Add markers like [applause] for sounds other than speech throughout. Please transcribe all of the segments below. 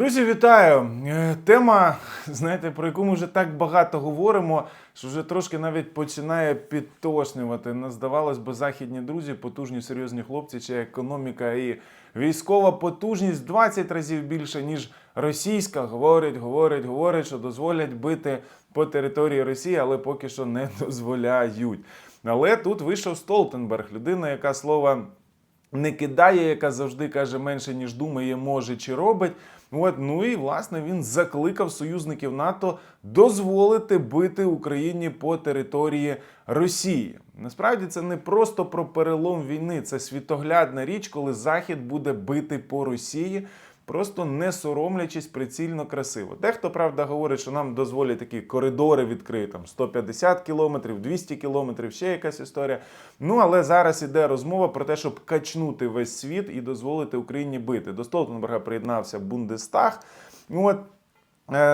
Друзі, вітаю! Е, Тема, знаєте, про яку ми вже так багато говоримо, що вже трошки навіть починає підтошнювати. Нас здавалось би, західні друзі, потужні серйозні хлопці, чи економіка і військова потужність 20 разів більше, ніж російська. Говорять, говорять, говорять, що дозволять бити по території Росії, але поки що не [laughs] дозволяють. Але тут вийшов Столтенберг, людина, яка слова не кидає, яка завжди каже менше, ніж думає, може чи робить. От, ну і власне він закликав союзників НАТО дозволити бити Україні по території Росії. Насправді це не просто про перелом війни, це світоглядна річ, коли Захід буде бити по Росії. Просто не соромлячись прицільно красиво. Дехто правда говорить, що нам дозволять такі коридори відкрити, там 150 кілометрів, 200 кілометрів, ще якась історія. Ну але зараз іде розмова про те, щоб качнути весь світ і дозволити Україні бити. До Столтенберга приєднався Бундестаг. От Е,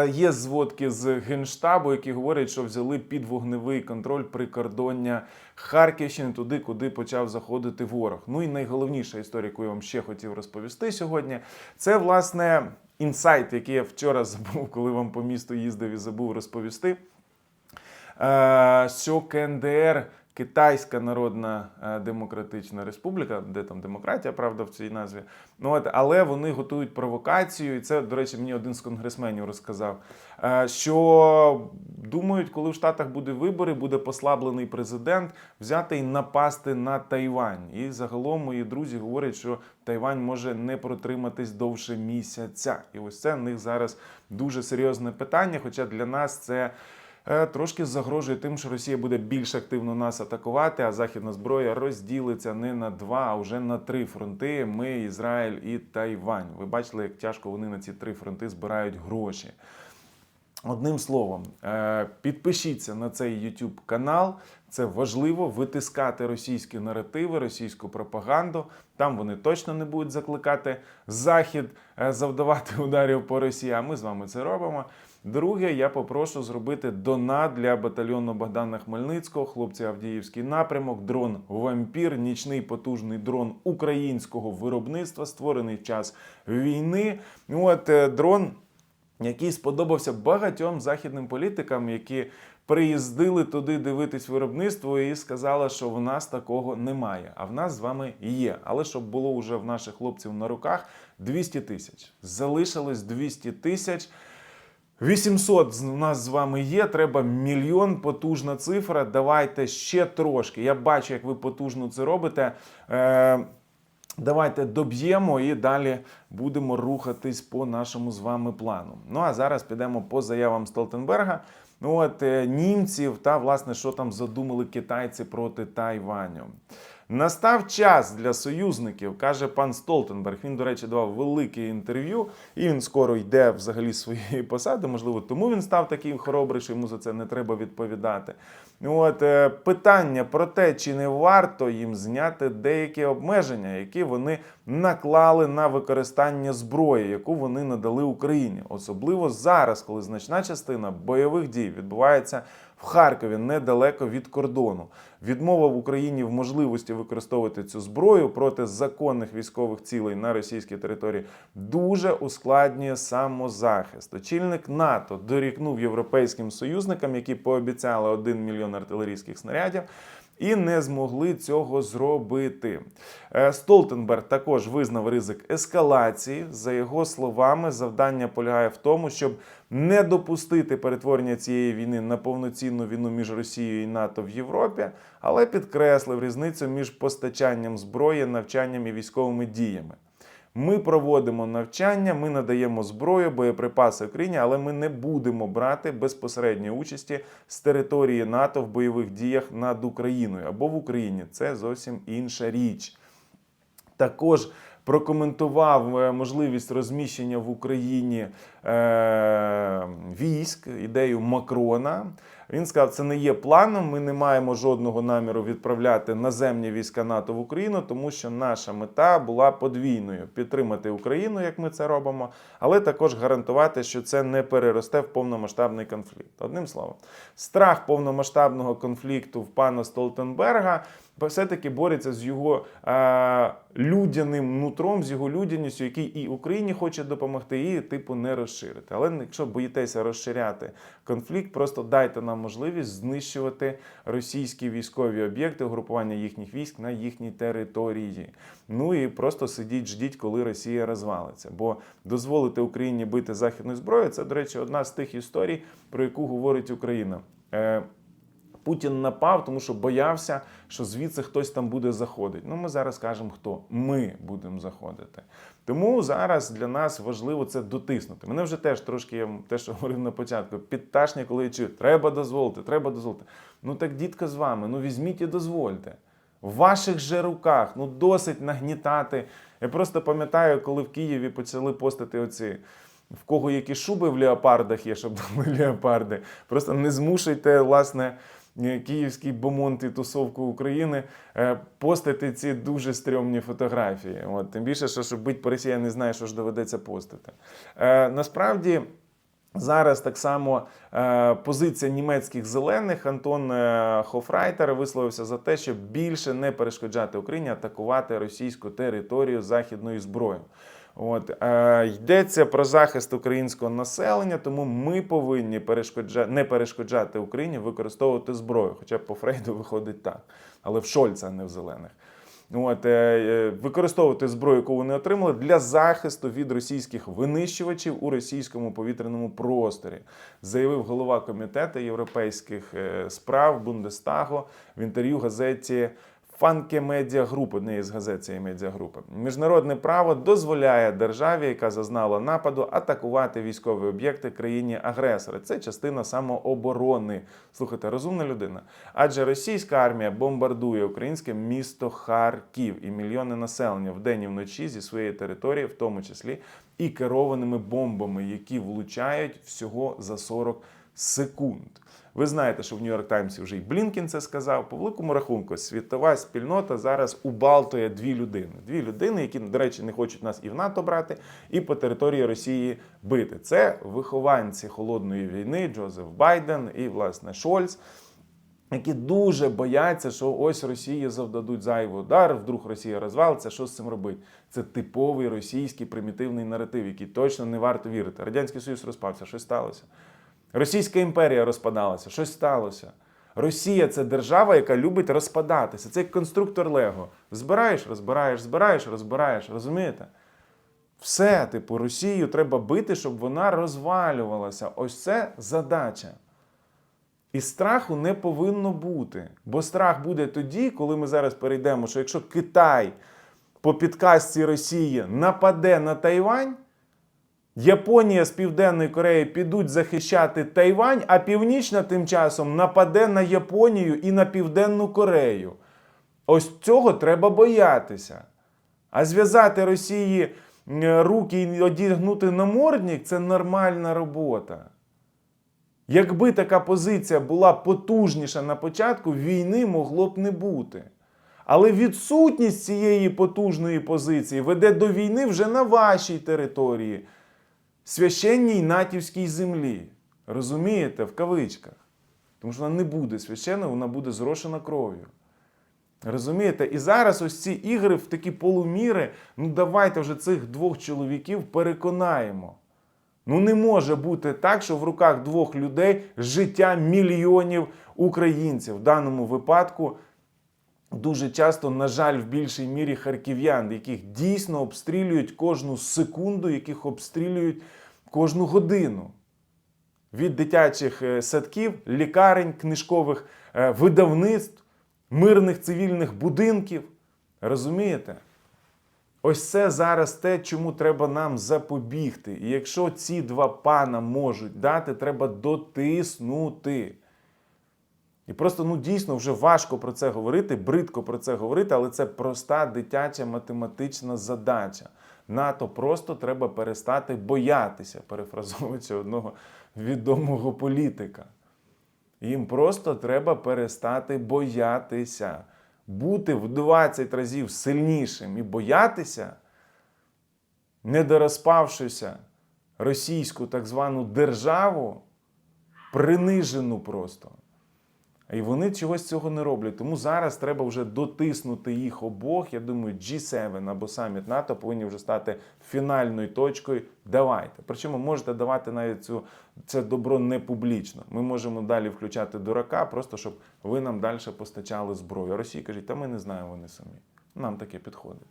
Є зводки з генштабу, які говорять, що взяли під вогневий контроль прикордоння Харківщини туди, куди почав заходити ворог. Ну і найголовніша історія, яку я вам ще хотів розповісти сьогодні, це власне інсайт, який я вчора [laughs] забув, коли вам по місту їздив і забув розповісти. Е, Що КНДР Китайська Народна е, Демократична Республіка, де там демократія, правда, в цій назві. Ну от, але вони готують провокацію, і це, до речі, мені один з конгресменів розказав. е, Що думають, коли в Штатах буде вибори, буде послаблений президент, взяти і напасти на Тайвань. І загалом мої друзі говорять, що Тайвань може не протриматись довше місяця. І ось це в них зараз дуже серйозне питання. Хоча для нас це. Е, Трошки загрожує тим, що Росія буде більш активно нас атакувати, а західна зброя розділиться не на два, а вже на три фронти: ми, Ізраїль і Тайвань. Ви бачили, як тяжко вони на ці три фронти збирають гроші. Одним словом, е, підпишіться на цей YouTube канал. Це важливо витискати російські наративи, російську пропаганду. Там вони точно не будуть закликати Захід е, завдавати [laughs] ударів по Росії. А ми з вами це робимо. Друге, я попрошу зробити донат для батальйону Богдана Хмельницького, хлопці Авдіївський напрямок, дрон Вампір, нічний потужний дрон українського виробництва, створений в час війни. От е, дрон який сподобався багатьом західним політикам, які приїздили туди дивитись виробництво і сказали, що в нас такого немає. А в нас з вами є. Але щоб було вже в наших хлопців на руках 200 тисяч. Залишилось 200 тисяч. 800 з- у нас з вами є. Треба мільйон, потужна цифра. Давайте ще трошки. Я бачу, як ви потужно це робите. Е, Давайте доб'ємо і далі будемо рухатись по нашому з вами плану. Ну а зараз підемо по заявам Столтенберга. Ну от е, німців та власне, що там задумали китайці проти Тайваню. Настав час для союзників, каже пан Столтенберг. Він, до речі, давав велике інтерв'ю, і він скоро йде взагалі своєї посади. Можливо, тому він став таким хоробрий, що йому за це не треба відповідати. От е, питання про те, чи не варто їм зняти деякі обмеження, які вони наклали на використання зброї, яку вони надали Україні, особливо зараз, коли значна частина бойових дій відбувається в Харкові недалеко від кордону. Відмова в Україні в можливості використовувати цю зброю проти законних військових цілей на російській території дуже ускладнює самозахист. Очільник НАТО дорікнув європейським союзникам, які пообіцяли 1 мільйон артилерійських снарядів. І не змогли цього зробити. Е, Столтенберг також визнав ризик ескалації. За його словами, завдання полягає в тому, щоб не допустити перетворення цієї війни на повноцінну війну між Росією і НАТО в Європі, але підкреслив різницю між постачанням зброї, навчанням і військовими діями. Ми проводимо навчання, ми надаємо зброю, боєприпаси Україні, але ми не будемо брати безпосередньої участі з території НАТО в бойових діях над Україною або в Україні. Це зовсім інша річ. Також прокоментував е, можливість розміщення в Україні е, військ, ідею Макрона. Він сказав, це не є планом. Ми не маємо жодного наміру відправляти наземні війська НАТО в Україну, тому що наша мета була подвійною: підтримати Україну, як ми це робимо, але також гарантувати, що це не переросте в повномасштабний конфлікт. Одним словом, страх повномасштабного конфлікту в пана Столтенберга все-таки бореться з його е, людяним нутром, з його людяністю, який і Україні хоче допомогти, і типу не розширити. Але якщо боїтеся розширяти конфлікт, просто дайте нам можливість знищувати російські військові об'єкти, угрупування їхніх військ на їхній території. Ну і просто сидіть, ждіть, коли Росія розвалиться. Бо дозволити Україні бити західну зброю це, до речі, одна з тих історій, про яку говорить Україна. Путін напав, тому що боявся, що звідси хтось там буде заходити. Ну, ми зараз кажемо, хто ми будемо заходити. Тому зараз для нас важливо це дотиснути. Мене вже теж трошки я те, що [laughs] говорив на початку, підташня, коли я чую, треба дозволити, треба дозволити. Ну так дітка з вами, ну візьміть і дозвольте. В ваших же руках, ну досить нагнітати. Я просто пам'ятаю, коли в Києві почали постати оці. В кого які шуби в леопардах є, щоб були леопарди. Просто не змушуйте, власне, київський бомонд і тусовку України е, постити ці дуже стрьомні фотографії. От, тим більше, що щоб бить по Росії, не знаю, що ж доведеться постити. Е, насправді. Зараз так само е, позиція німецьких зелених Антон е, Хофрайтер висловився за те, щоб більше не перешкоджати Україні атакувати російську територію західною зброєю. От е, йдеться про захист українського населення, тому ми повинні перешкоджа... не перешкоджати Україні використовувати зброю. Хоча по Фрейду виходить так, але в Шольца, а не в зелених. От, е, е, використовувати зброю, яку вони отримали, для захисту від російських винищувачів у російському повітряному просторі, заявив голова комітету європейських е, справ Бундестагу в інтерв'ю газеті. Фанке медіагруп, однієї з газет цієї медіагрупи. Міжнародне право дозволяє державі, яка зазнала нападу, атакувати військові об'єкти країні-агресора. Це частина самооборони. Слухайте, розумна людина. Адже російська армія бомбардує українське місто Харків і мільйони населення вдень і вночі зі своєї території, в тому числі і керованими бомбами, які влучають всього за 40 секунд. Ви знаєте, що в Нью-Йорк Таймсі вже й Блінкін це сказав. По великому рахунку, світова спільнота зараз убалтує дві людини. Дві людини, які, до речі, не хочуть нас і в НАТО брати, і по території Росії бити. Це вихованці холодної війни, Джозеф Байден і, власне, Шольц. Які дуже бояться, що ось Росії завдадуть зайвий удар, вдруг Росія розвалиться, що з цим робити? Це типовий російський примітивний наратив, який точно не варто вірити. Радянський Союз розпався, щось сталося. Російська імперія розпадалася, щось сталося. Росія це держава, яка любить розпадатися. Це як конструктор Лего. Збираєш, розбираєш, збираєш, розбираєш. Розумієте? Все, типу, Росію треба бити, щоб вона розвалювалася. Ось це задача. І страху не повинно бути. Бо страх буде тоді, коли ми зараз перейдемо, що якщо Китай по підказці Росії нападе на Тайвань. Японія з Південної Кореї підуть захищати Тайвань, а Північна тим часом нападе на Японію і на Південну Корею. Ось цього треба боятися. А зв'язати Росії руки і одягнути намордник це нормальна робота. Якби така позиція була потужніша на початку, війни могло б не бути. Але відсутність цієї потужної позиції веде до війни вже на вашій території священній натівській землі. Розумієте, в кавичках. Тому що вона не буде священною, вона буде зрошена кров'ю. Розумієте? І зараз ось ці ігри в такі полуміри, ну давайте вже цих двох чоловіків переконаємо. Ну не може бути так, що в руках двох людей життя мільйонів українців. В даному випадку дуже часто, на жаль, в більшій мірі харків'ян, яких дійсно обстрілюють кожну секунду, яких обстрілюють кожну годину. Від дитячих е, садків, лікарень, книжкових е, видавництв, мирних цивільних будинків. Розумієте? Ось це зараз те, чому треба нам запобігти. І якщо ці два пана можуть дати, треба дотиснути. І просто ну дійсно вже важко про це говорити, бридко про це говорити, але це проста дитяча математична задача. НАТО просто треба перестати боятися, перефразовуючи одного відомого політика. Їм просто треба перестати боятися. Бути в 20 разів сильнішим і боятися, не дорозпавшися російську так звану державу, принижену просто. І вони чогось цього не роблять. Тому зараз треба вже дотиснути їх обох. Я думаю, G7 або саміт НАТО повинні вже стати фінальною точкою. Давайте. Причому можете давати навіть цю, це добро не публічно. Ми можемо далі включати дурака, просто щоб ви нам далі постачали зброю. А Росії кажуть, та ми не знаємо вони самі. Нам таке підходить.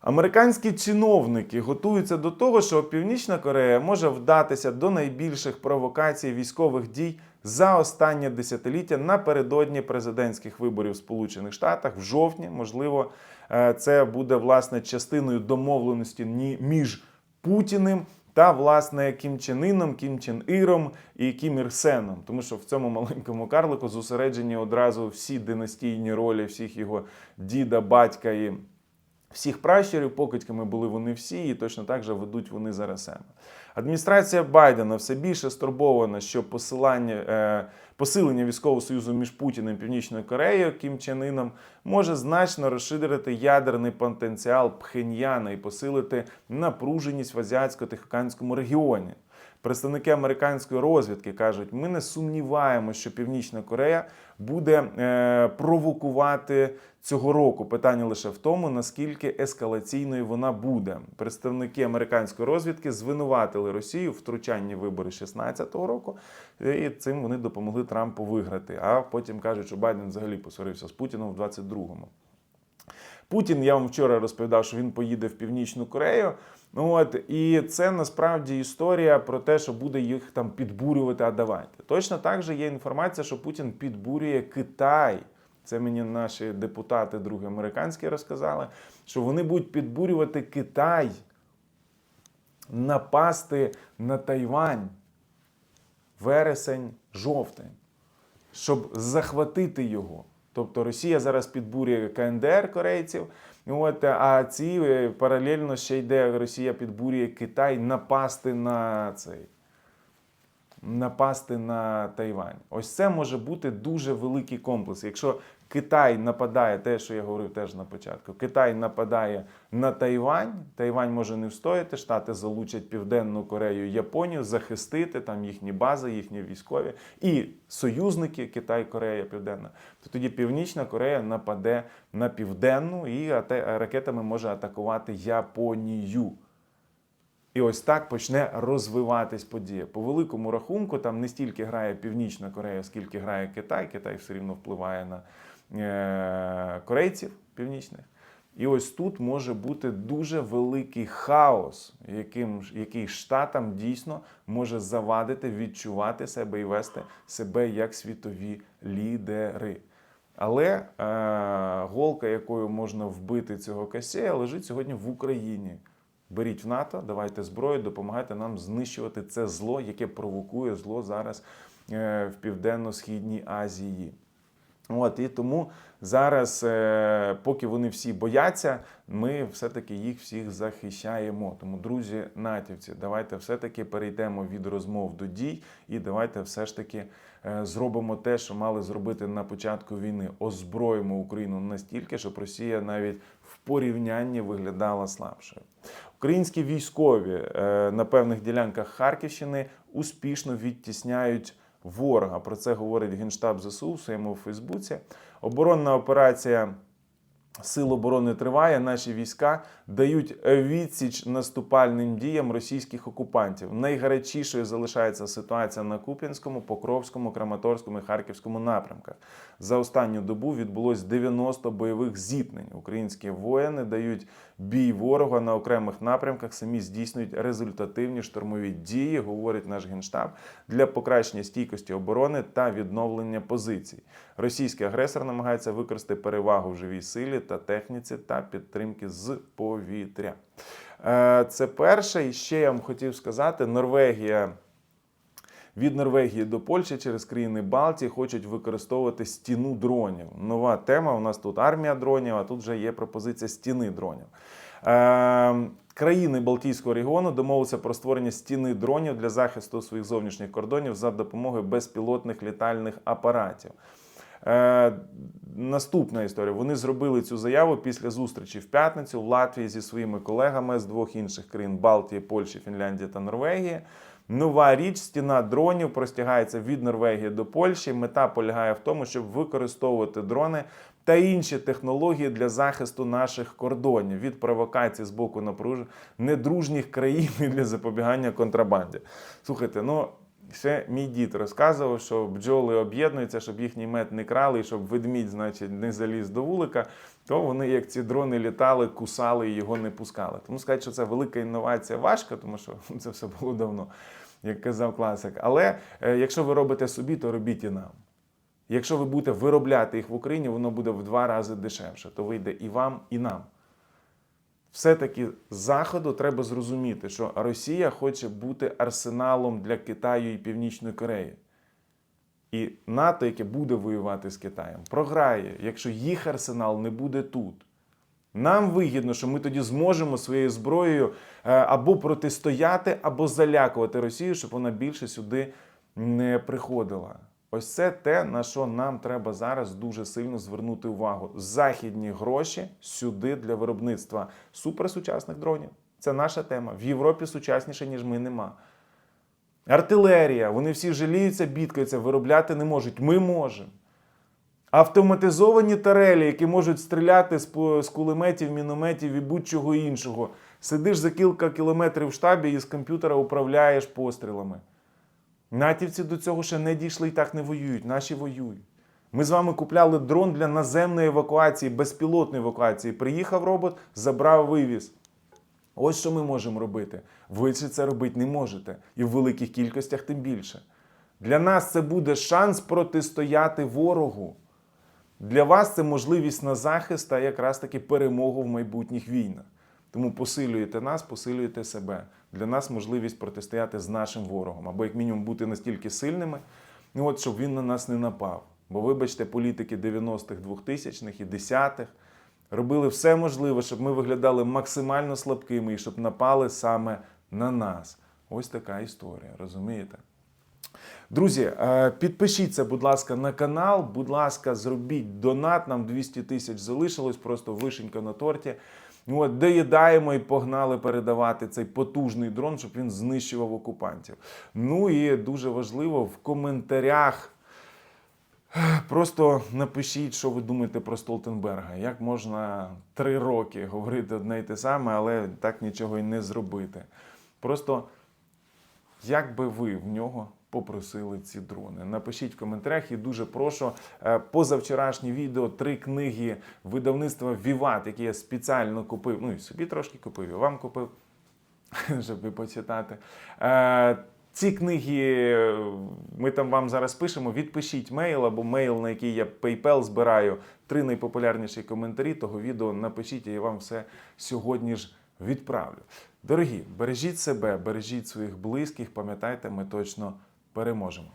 Американські чиновники готуються до того, що Північна Корея може вдатися до найбільших провокацій військових дій за останнє десятиліття напередодні президентських виборів в Сполучених Штатах в жовтні. Можливо, е, це буде власне частиною домовленості між Путіним та власне Кім Чен Іном, Кім Чен Іром і Кім Ір Сеном. Тому що в цьому маленькому карлику зосереджені одразу всі династійні ролі, всіх його діда, батька і всіх пращурів, покидьками були вони всі, і точно так же ведуть вони зараз себе. Адміністрація Байдена все більше стурбована, що посилання, е, посилення військового союзу між Путіним і Північною Кореєю Кім Чен Іном може значно розширити ядерний потенціал Пхеньяна і посилити напруженість в азіатсько-тихоокеанському регіоні. Представники американської розвідки кажуть, ми не сумніваємося, що Північна Корея буде е, провокувати цього року. Питання лише в тому, наскільки ескалаційною вона буде. Представники американської розвідки звинуватили Росію в втручанні вибори 16-го року, і цим вони допомогли Трампу виграти. А потім кажуть, що Байден взагалі посварився з Путіном в 22-му. Путін, я вам вчора розповідав, що він поїде в Північну Корею. От і це насправді історія про те, що буде їх там підбурювати, а давайте. Точно так же є інформація, що Путін підбурює Китай. Це мені наші депутати, другі американські, розказали, що вони будуть підбурювати Китай напасти на Тайвань вересень, жовтень, щоб захватити його. Тобто Росія зараз підбурює КНДР корейців. От, а ці е, паралельно ще йде Росія підбурює Китай напасти на цей. Напасти на Тайвань. Ось це може бути дуже великий комплекс. Якщо Китай нападає, те, що я говорив теж на початку, Китай нападає на Тайвань, Тайвань може не встояти, Штати залучать Південну Корею, Японію, захистити там їхні бази, їхні військові і союзники Китай, Корея, Південна. То тоді Північна Корея нападе на південну і ракетами може атакувати Японію. І ось так почне розвиватись подія. По великому рахунку, там не стільки грає Північна Корея, скільки грає Китай. Китай все рівно впливає на корейців північних. І ось тут може бути дуже великий хаос, яким, який штатам дійсно може завадити відчувати себе і вести себе як світові лідери. Але е, голка, якою можна вбити цього касея, лежить сьогодні в Україні. Беріть в НАТО, давайте зброю, допомагайте нам знищувати це зло, яке провокує зло зараз е, в Південно-Східній Азії. От і тому зараз, е, поки вони всі бояться, ми все-таки їх всіх захищаємо. Тому, друзі, натівці, давайте все-таки перейдемо від розмов до дій, і давайте все ж таки е, зробимо те, що мали зробити на початку війни. Озброїмо Україну настільки, щоб Росія навіть в порівнянні виглядала слабшою. Українські військові е, на певних ділянках Харківщини успішно відтісняють ворога. Про це говорить Генштаб ЗСУ в своєму Фейсбуці. Оборонна операція Сил оборони триває. Наші війська дають відсіч наступальним діям російських окупантів. Найгарячішою залишається ситуація на Куп'янському, Покровському, Краматорському і Харківському напрямках. За останню добу відбулось 90 бойових зіткнень. Українські воїни дають бій ворога на окремих напрямках, самі здійснюють результативні штурмові дії, говорить наш генштаб, для покращення стійкості оборони та відновлення позицій. Російський агресор намагається використати перевагу в живій силі та техніці та підтримки з повітря. Е, Це перше. І ще я вам хотів сказати: Норвегія. Від Норвегії до Польщі через країни Балтії хочуть використовувати стіну дронів. Нова тема. У нас тут армія дронів, а тут вже є пропозиція стіни дронів. Е, Країни Балтійського регіону домовилися про створення стіни дронів для захисту своїх зовнішніх кордонів за допомогою безпілотних літальних апаратів. Е, наступна історія. Вони зробили цю заяву після зустрічі в п'ятницю в Латвії зі своїми колегами з двох інших країн Балтії, Польщі, Фінляндії та Норвегії. Нова річ стіна дронів простягається від Норвегії до Польщі. Мета полягає в тому, щоб використовувати дрони та інші технології для захисту наших кордонів від провокацій з боку напруж... недружніх країн і для запобігання контрабанді. Слухайте, ну ще мій дід розказував, що бджоли об'єднуються, щоб їхній мед не крали, і щоб ведмідь, значить, не заліз до вулика, то вони, як ці дрони літали, кусали і його не пускали. Тому сказати, що це велика інновація важко, тому що [laughs] це все було давно, як казав класик. Але е, якщо ви робите собі, то робіть і нам. Якщо ви будете виробляти їх в Україні, воно буде в два рази дешевше. То вийде і вам, і нам. Все-таки з заходу треба зрозуміти, що Росія хоче бути арсеналом для Китаю і Північної Кореї. І НАТО, яке буде воювати з Китаєм, програє, якщо їх арсенал не буде тут. Нам вигідно, що ми тоді зможемо своєю зброєю е, або протистояти, або залякувати Росію, щоб вона більше сюди не приходила. Ось це те, на що нам треба зараз дуже сильно звернути увагу. Західні гроші сюди для виробництва суперсучасних дронів. Це наша тема. В Європі сучасніше, ніж ми, нема. Артилерія, вони всі жаліються, бідкаються, виробляти не можуть. Ми можемо. Автоматизовані тарелі, які можуть стріляти з, кулеметів, мінометів і будь-чого іншого. Сидиш за кілька кілометрів в штабі і з комп'ютера управляєш пострілами. Натівці до цього ще не дійшли і так не воюють. Наші воюють. Ми з вами купляли дрон для наземної евакуації, безпілотної евакуації. Приїхав робот, забрав вивіз. Ось що ми можемо робити. Ви ще це робити не можете. І в великих кількостях тим більше. Для нас це буде шанс протистояти ворогу. Для вас це можливість на захист та якраз таки перемогу в майбутніх війнах. Тому посилюєте нас, посилюєте себе. Для нас можливість протистояти з нашим ворогом, або як мінімум бути настільки сильними, ну от щоб він на нас не напав. Бо, вибачте, політики 90-х, 2000-х і 10-х робили все можливе, щоб ми виглядали максимально слабкими і щоб напали саме на нас. Ось така історія, розумієте? Друзі, е, підпишіться, будь ласка, на канал. Будь ласка, зробіть донат. Нам 200 тисяч залишилось, просто вишенька на торті. От, доїдаємо і погнали передавати цей потужний дрон, щоб він знищував окупантів. Ну і дуже важливо в коментарях. Е, Просто напишіть, що ви думаєте про Столтенберга. Як можна три роки говорити одне й те саме, але так нічого й не зробити. Просто як би ви в нього попросили ці дрони? Напишіть в коментарях і дуже прошу. е, Позавчорашнє відео три книги видавництва Віват, які я спеціально купив. Ну і собі трошки купив, і вам купив, [laughs] щоб ви почитати. Ці книги е, ми там вам зараз пишемо. Відпишіть мейл або мейл, на який я PayPal збираю три найпопулярніші коментарі того відео. Напишіть, і я вам все сьогодні ж відправлю. Дорогі, бережіть себе, бережіть своїх близьких. Пам'ятайте, ми точно переможемо.